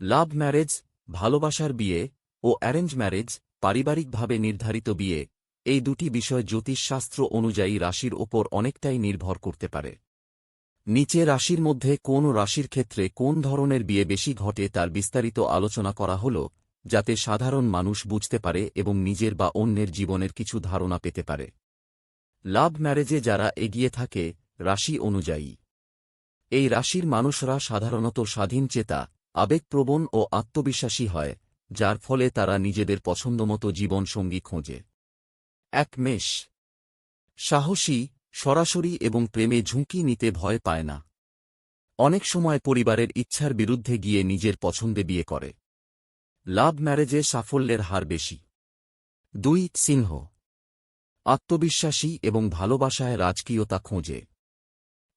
Love marriage, ভালোবাসার বিয়ে ও arrange marriage, পারিবারিকভাবে নির্ধারিত বিয়ে, এই দুটি বিষয় জ্যোতিষশাস্ত্র অনুযায়ী রাশির ওপর অনেকটাই নির্ভর করতে পারে। নিচে রাশির মধ্যে কোন রাশির ক্ষেত্রে কোন ধরনের বিয়ে বেশি ঘটে তার বিস্তারিত আলোচনা করা হল, যাতে সাধারণ মানুষ বুঝতে পারে এবং নিজের বা অন্যের জীবনের কিছু ধারণা পেতে পারে। লাভ ম্যারেজে যারা এগিয়ে থাকে, রাশি অনুযায়ী। এই রাশির মানুষরা সাধারণত স্বাধীন চেতা আবেগপ্রবণ ও আত্মবিশ্বাসী হয়, যার ফলে তারা নিজেদের পছন্দমতো জীবনসঙ্গী খোঁজে। এক মেষ। সাহসী, সরাসরি এবং প্রেমে ঝুঁকি নিতে ভয় পায় না। অনেক সময় পরিবারের ইচ্ছার বিরুদ্ধে গিয়ে নিজের পছন্দে বিয়ে করে। লাভ ম্যারেজে সাফল্যের হার বেশি। দুই, সিংহ। আত্মবিশ্বাসী এবং ভালোবাসায় রাজকীয়তা খোঁজে।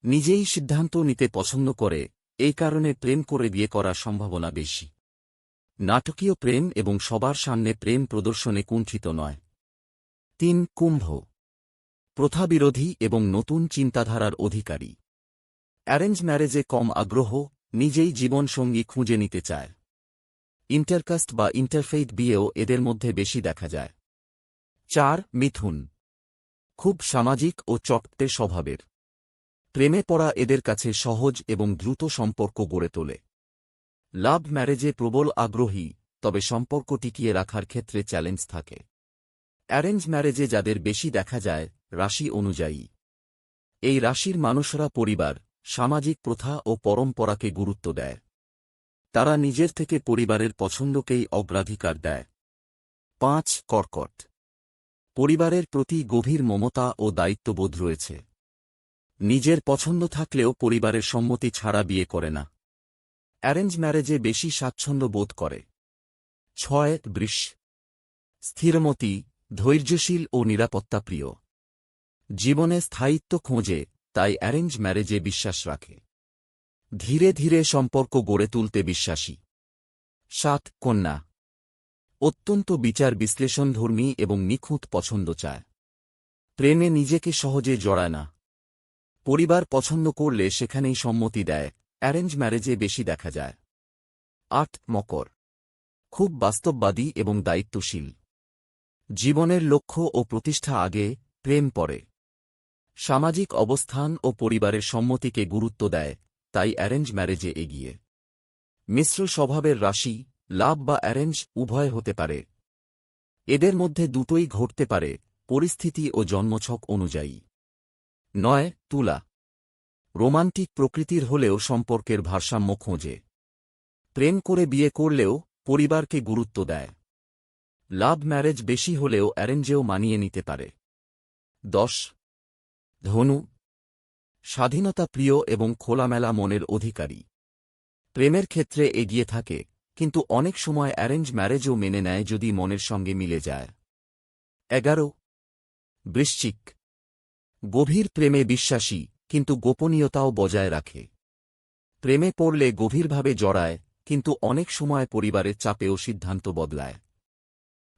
নিজেই সিদ্ধান্ত নিতে পছন্দ করে এই কারণে প্রেম করে বিয়ে করার সম্ভাবনা বেশি। নাটকীয় প্রেম এবং সবার সামনে প্রেম প্রদর্শনে কুণ্ঠিত নয়। তিন, কুম্ভ। প্রথাবিরোধী এবং নতুন চিন্তাধারার অধিকারী। অ্যারেঞ্জ ম্যারেজে কম আগ্রহ, নিজেই জীবনসঙ্গী খুঁজে নিতে চায়। ইন্টারকাস্ট বা ইন্টারফেইথ বিয়েও এদের মধ্যে বেশি দেখা যায়। চার, মিথুন। খুব সামাজিক ও চটপটে স্বভাবের। প্রেমে পড়া এদের কাছে সহজ এবং দ্রুত সম্পর্ক গড়ে তোলে। লাভ ম্যারেজে প্রবল আগ্রহী, তবে সম্পর্ক টিকিয়ে রাখার ক্ষেত্রে চ্যালেঞ্জ থাকে। অ্যারেঞ্জ ম্যারেজে যাদের বেশি দেখা যায়, রাশি অনুযায়ী। এই রাশির মানুষরা পরিবার, সামাজিক প্রথা ও পরম্পরাকে গুরুত্ব দেয়। তারা নিজের থেকে পরিবারের পছন্দকেই অগ্রাধিকার দেয়। পাঁচ, কর্কট। পরিবারের প্রতি গভীর মমতা ও দায়িত্ববোধ রয়েছে। নিজের পছন্দ থাকলেও পরিবারের সম্মতি ছাড়া বিয়ে করে না। অ্যারেঞ্জ ম্যারেজে বেশি স্বাচ্ছন্দ্য বোধ করে। ছয় বৃষ স্থিরমতি, ধৈর্যশীল ও নিরাপত্তাপ্রিয় জীবনে স্থায়িত্ব খোঁজে, তাই অ্যারেঞ্জ ম্যারেজে বিশ্বাস রাখে। ধীরে ধীরে সম্পর্ক গড়ে তুলতে বিশ্বাসী। সাত, কন্যা। অত্যন্ত বিচার বিশ্লেষণধর্মী এবং নিখুঁত পছন্দ চায়। প্রেমে নিজেকে সহজে জড়ায় না। পরিবার পছন্দ করলে সেখানেই সম্মতি দেয়। অ্যারেঞ্জ ম্যারেজে বেশি দেখা যায়। আট, মকর। খুব বাস্তববাদী এবং দায়িত্বশীল। জীবনের লক্ষ্য ও প্রতিষ্ঠা আগে প্রেম পরে। সামাজিক অবস্থান ও পরিবারের সম্মতিকে গুরুত্ব দেয়, তাই অ্যারেঞ্জ ম্যারেজে এগিয়ে। মিশ্র স্বভাবের রাশি, লাভ বা অ্যারেঞ্জ উভয় হতে পারে। এদের মধ্যে দুটোই ঘটতে পারে, পরিস্থিতি ও জন্মছক অনুযায়ী। নয়, তুলা। রোমান্টিক প্রকৃতির হলেও সম্পর্কের ভারসাম্য খোঁজে। প্রেম করে বিয়ে করলেও পরিবারকে গুরুত্ব দেয়। লাভ ম্যারেজ বেশি হলেও অ্যারেঞ্জেও মানিয়ে নিতে পারে। দশ, ধনু। স্বাধীনতা প্রিয় এবং খোলামেলা মনের অধিকারী। প্রেমের ক্ষেত্রে এগিয়ে থাকে, কিন্তু অনেক সময় অ্যারেঞ্জ ম্যারেজও মেনে নেয় যদি মনের সঙ্গে মিলে যায়। এগারো, বৃশ্চিক। গভীর প্রেমে বিশ্বাসী, কিন্তু গোপনীয়তাও বজায় রাখে। প্রেমে পড়লে গভীরভাবে জড়ায়, কিন্তু অনেক সময় পরিবারের চাপেও সিদ্ধান্ত বদলায়।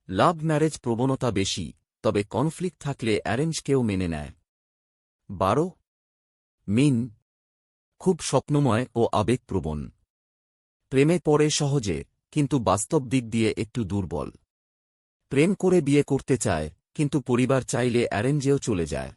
লাভ ম্যারেজ প্রবণতা বেশি, তবে কনফ্লিক্ট থাকলে অ্যারেঞ্জকেও মেনে নেয়। বারো, মিন, খুব স্বপ্নময় ও আবেগপ্রবণ। প্রেমে পড়ে সহজে, কিন্তু বাস্তব দিক দিয়ে একটু দুর্বল। প্রেম করে বিয়ে করতে চায়, কিন্তু পরিবার চাইলে অ্যারেঞ্জেও চলে যায়।